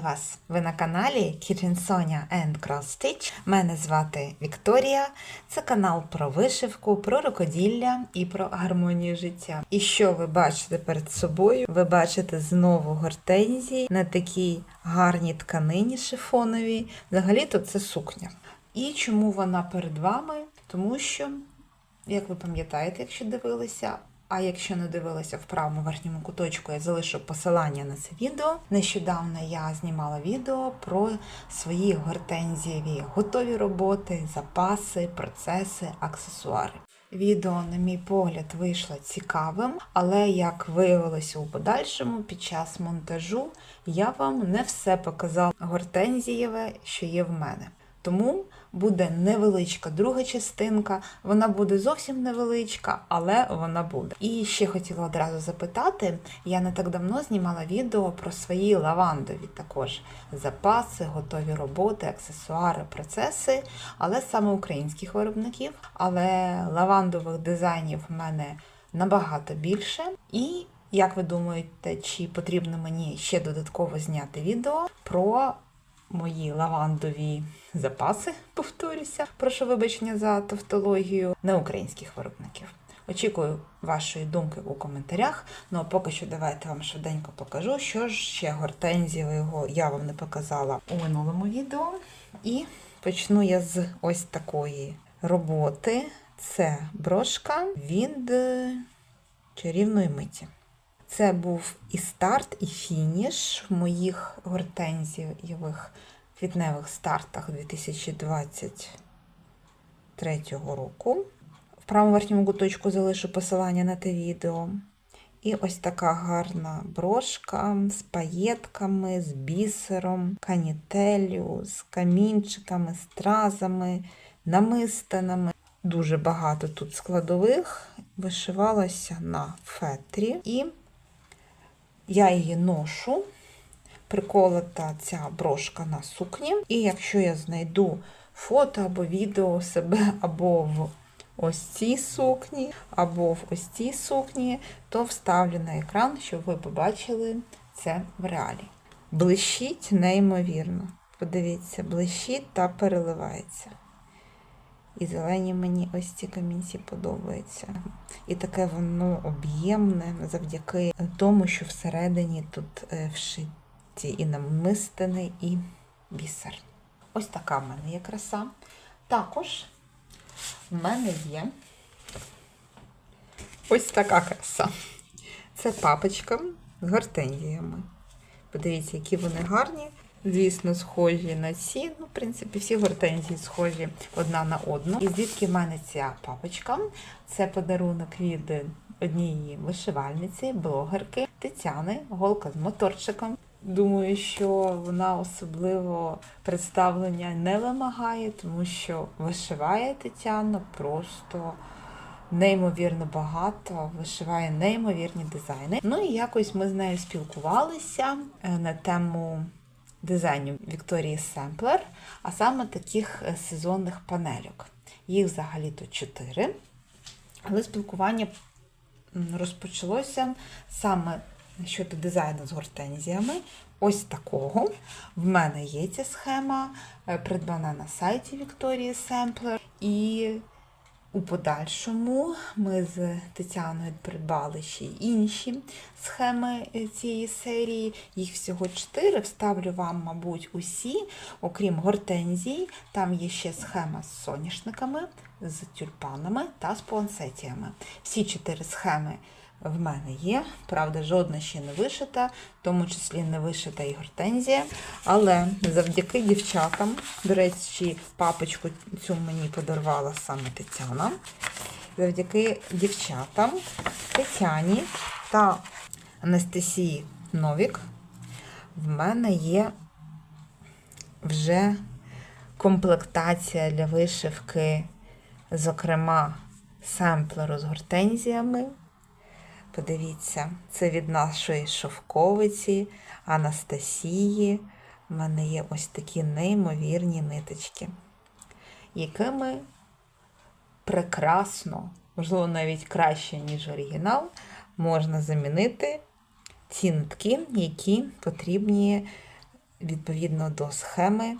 Вітаю вас! Ви на каналі Kitchen Sonia and Cross Stitch. Мене звати Вікторія. Це канал про вишивку, про рукоділля і про гармонію життя. І що ви бачите перед собою? Ви бачите знову гортензії на такій гарній тканині шифоновій. Взагалі-то це сукня. І чому вона перед вами? Тому що, як ви пам'ятаєте, якщо дивилися, а якщо не дивилися в правому верхньому куточку, я залишу посилання на це відео. Нещодавно я знімала відео про свої гортензієві готові роботи, запаси, процеси, аксесуари. Відео, на мій погляд, вийшло цікавим, але як виявилося у подальшому, під час монтажу я вам не все показала гортензієве, що є в мене. Тому буде невеличка друга частинка. Вона буде зовсім невеличка, але вона буде. І ще хотіла одразу запитати: я не так давно знімала відео про свої лавандові також запаси, готові роботи, аксесуари, процеси, але саме українських виробників. Але лавандових дизайнів в мене набагато більше. І як ви думаєте, чи потрібно мені ще додатково зняти відео про мої лавандові запаси, повторюся. Прошу вибачення за тавтологію неукраїнських виробників. Очікую вашої думки у коментарях. Ну а поки що давайте вам швиденько покажу, що ж ще гортензієвого я вам не показала у минулому відео. І почну я з ось такої роботи. Це брошка від е, чарівної миті. Це був і старт, і фініш в моїх гортензієвих квітневих стартах 2023 року. В правому верхньому куточку залишу посилання на те відео. І ось така гарна брошка з паєтками, з бісером, канітелью, з камінчиками, стразами, намистинами. Дуже багато тут складових. Вишивалася на фетрі. І я її ношу, приколота ця брошка на сукні. І якщо я знайду фото або відео себе або в ось цій сукні, або в ось цій сукні, то вставлю на екран, щоб ви побачили це в реалі. Блищить неймовірно. Подивіться, блищить та переливається. І зелені мені ось ці камінці подобаються. І таке воно об'ємне завдяки тому, що всередині тут е, вшиті і намистини, і бісер. Ось така в мене є краса. Також в мене є ось така краса. Це папочка з гортензіями. Подивіться, які вони гарні. Звісно, схожі на ці. Ну, в принципі, всі гортензії схожі одна на одну. І звідки в мене ця папочка? Це подарунок від однієї вишивальниці, блогерки Тетяни, голка з моторчиком. Думаю, що вона особливо представлення не вимагає, тому що вишиває Тетяна просто неймовірно багато, вишиває неймовірні дизайни. Ну і якось ми з нею спілкувалися е, на тему дизайнів Вікторії Семплер, а саме таких е, сезонних панельок. Їх взагалі-то чотири. Але спілкування розпочалося саме щодо дизайну з гортензіями. Ось такого. В мене є ця схема, е, придбана на сайті Вікторії Семплер. І у подальшому ми з Тетяною придбали ще й інші схеми цієї серії. Їх всього чотири. Вставлю вам, мабуть, усі, окрім гортензій. Там є ще схема з соняшниками, з тюльпанами та з пуансетіями. Всі чотири схеми в мене є. Правда, жодна ще не вишита, в тому числі не вишита і гортензія. Але завдяки дівчатам, до речі, папочку цю мені подарувала саме Тетяна. Завдяки дівчатам Тетяні та Анастасії Новік в мене є вже комплектація для вишивки, зокрема, семплеру з гортензіями. Подивіться, це від нашої шовковиці Анастасії. У мене є ось такі неймовірні ниточки, якими прекрасно, можливо, навіть краще, ніж оригінал, можна замінити ці нитки, які потрібні відповідно до схеми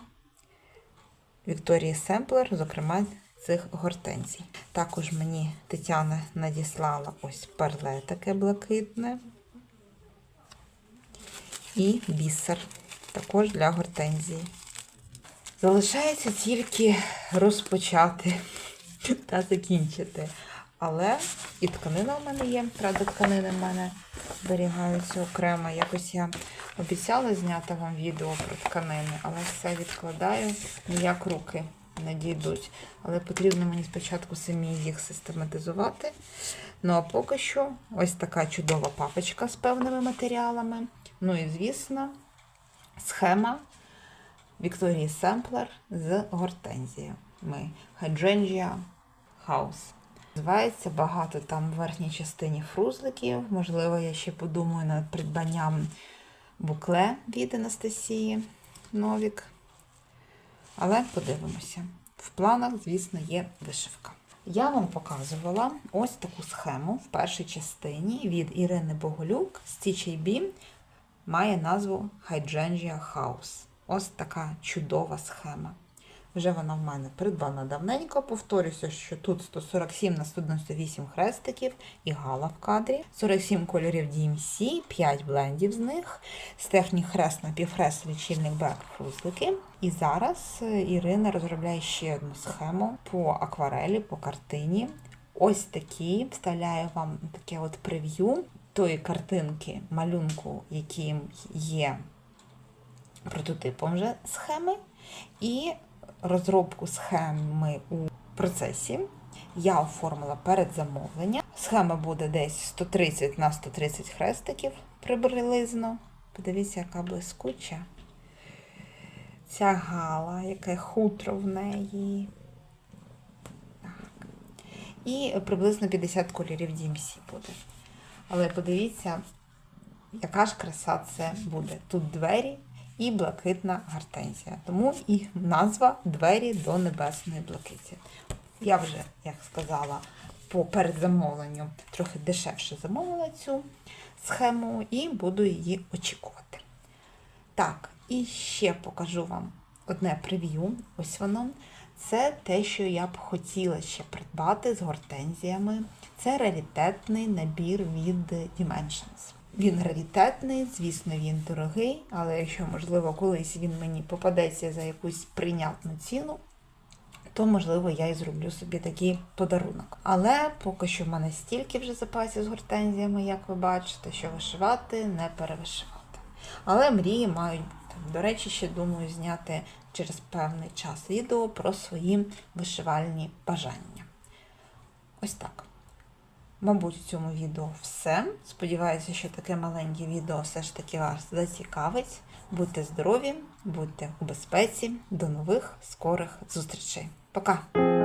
Вікторії Семплер, зокрема цих гортензій. Також мені Тетяна надіслала ось перле таке блакитне і бісер, також для гортензії. Залишається тільки розпочати та закінчити. Але і тканина в мене є. Правда, тканини в мене зберігаються окремо. Якось я обіцяла зняти вам відео про тканини, але все відкладаю, ніяк руки не дійдуть. Але потрібно мені спочатку самі їх систематизувати. Ну а поки що ось така чудова папочка з певними матеріалами. Ну і, звісно, схема Вікторії Семплер з гортензіями Hydrangea House. Називається багато там в верхній частині фрузликів. Можливо, я ще подумаю над придбанням букле від Анастасії Новік. Але подивимося. В планах, звісно, є вишивка. Я вам показувала ось таку схему в першій частині від Ірини Боголюк з TJB. має назву Hydrangea House. Ось така чудова схема. Вже вона в мене придбана давненько. Повторюся, що тут 147 на 198 хрестиків і гала в кадрі, 47 кольорів DMC, 5 блендів з них, з технік хрест на півхрест лічильник бек фрузлики. І зараз е, Ірина розробляє ще одну схему по акварелі, по картині. Ось такі вставляю вам таке от прев'ю тої картинки, малюнку, яким є прототипом вже схеми. І розробку схеми у процесі я оформила перед замовленням. Схема буде десь 130 на 130 хрестиків приблизно. Подивіться, яка блискуча. Ця гала, яке хутро в неї. Так. І приблизно 50 кольорів DMC буде. Але подивіться, яка ж краса це буде. Тут двері і блакитна гортензія. Тому і назва Двері до небесної блакиті. Я вже, як сказала, по передзамовленню трохи дешевше замовила цю схему і буду її очікувати. Так, і ще покажу вам одне прев'ю. Ось воно. Це те, що я б хотіла ще придбати з гортензіями. Це раритетний набір від Dimensions. Він раритетний, звісно, він дорогий, але якщо, можливо, колись він мені попадеться за якусь прийнятну ціну, то, можливо, я і зроблю собі такий подарунок. Але поки що в мене стільки вже запасів з гортензіями, як ви бачите, що вишивати, не перевишивати. Але мрії мають бути. До речі, ще думаю зняти через певний час відео про свої вишивальні бажання. Ось так. Мабуть, у цьому відео все. Сподіваюся, що таке маленьке відео все ж таки вас зацікавить. Будьте здорові, будьте у безпеці. До нових скорих зустрічей. Пока!